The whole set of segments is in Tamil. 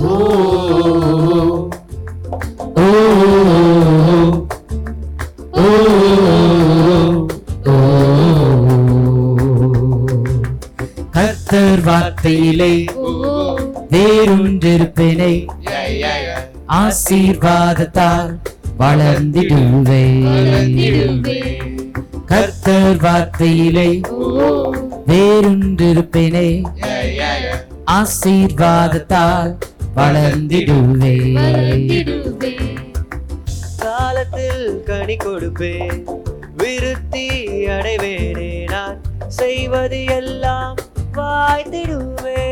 ஓ கர்த்தர் வார்த்தையிலே வேறொன்றிருப்பேனே. ஆசீர்வாதத்தால் வளர்ந்திடுவே. கர்த்தர் வார்த்தையிலே வேறொன்றிருப்பேனே. ஆசீர்வாதத்தால் வளர்ந்திடுவே. காலத்தில் கனி கொடுப்பேன். விருத்தி அடைவேனே நான். செய்வது எல்லாம் வாய்த்திடுவே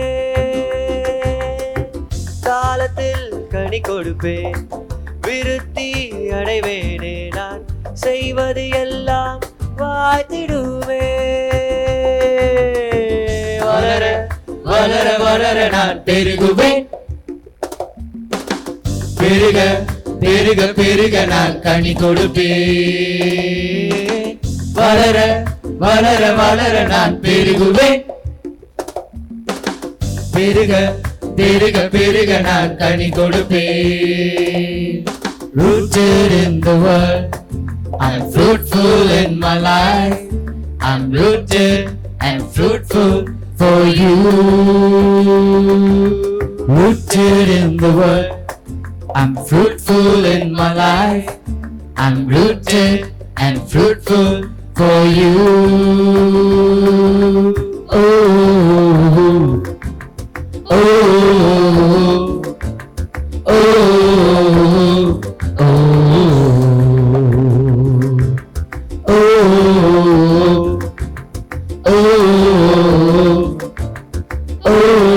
காலத்தில் கனி கொடுப்பேன். விருத்தி அடைவேனே நான். செய்வது எல்லாம் வாய்த்திடுவே வளர வளர வளர நான் பெருகுவேன். பெருக பெருக பெருக நான் கனி கொடுப்பேன் வளர வளர வளர நான் பெருகுவேன் பெருக பெருக பெருக நான் கனி கொடுப்பேன் Rooted in the world, I'm fruitful in my life. I'm rooted and fruitful for you. Rooted in the world, I'm fruitful in my life. I'm rooted and fruitful for you. Oh, oh, oh, oh, oh, oh, oh, oh.